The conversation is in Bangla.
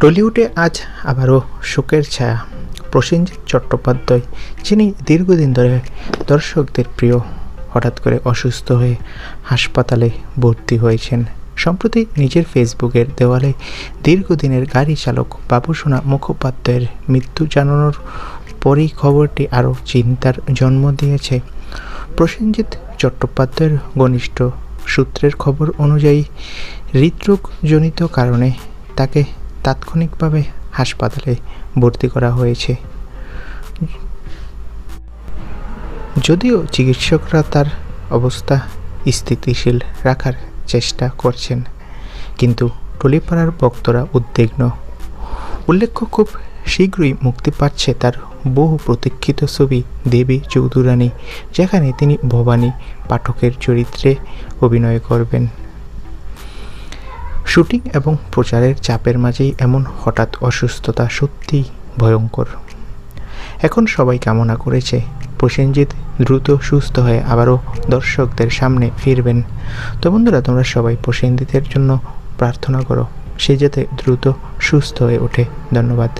টলিউডে আজ আবারও শোকের ছায়া। প্রসেনজিৎ চট্টোপাধ্যায়, যিনি দীর্ঘদিন ধরে দর্শকদের প্রিয়, হঠাৎ করে অসুস্থ হয়ে হাসপাতালে ভর্তি হয়েছেন। সম্প্রতি নিজের ফেসবুকের দেওয়ালে দীর্ঘদিনের গাড়ি চালক বাবুসোনা মুখোপাধ্যায়ের মৃত্যু জানানোর পরেই খবরটি আরও চিন্তার জন্ম দিয়েছে। প্রসেনজিৎ চট্টোপাধ্যায়ের ঘনিষ্ঠ সূত্রের খবর অনুযায়ী হৃদরোগজনিত কারণে তাকে তাৎক্ষণিকভাবে হাসপাতালে ভর্তি করা হয়েছে। যদিও চিকিৎসকরা তার অবস্থা স্থিতিশীল রাখার চেষ্টা করছেন, কিন্তু টলিপাড়ার ভক্তরা উদ্বিগ্ন। উল্লেখ্য, খুব শীঘ্রই মুক্তি পাচ্ছে তার বহু প্রতীক্ষিত ছবি দেবী চৌধুরানী, যেখানে তিনি ভবানী পাঠকের চরিত্রে অভিনয় করবেন। শুটিং এবং প্রচারের চাপের মাঝেই এমন হঠাৎ অসুস্থতা সত্যিই ভয়ঙ্কর। এখন সবাই কামনা করেছে, প্রসেনজিৎ দ্রুত সুস্থ হয়ে আবারও দর্শকদের সামনে ফিরবেন। তো বন্ধুরা, তোমরা সবাই প্রসেনজিতের জন্য প্রার্থনা করো, সে যাতে দ্রুত সুস্থ হয়ে ওঠে। ধন্যবাদ।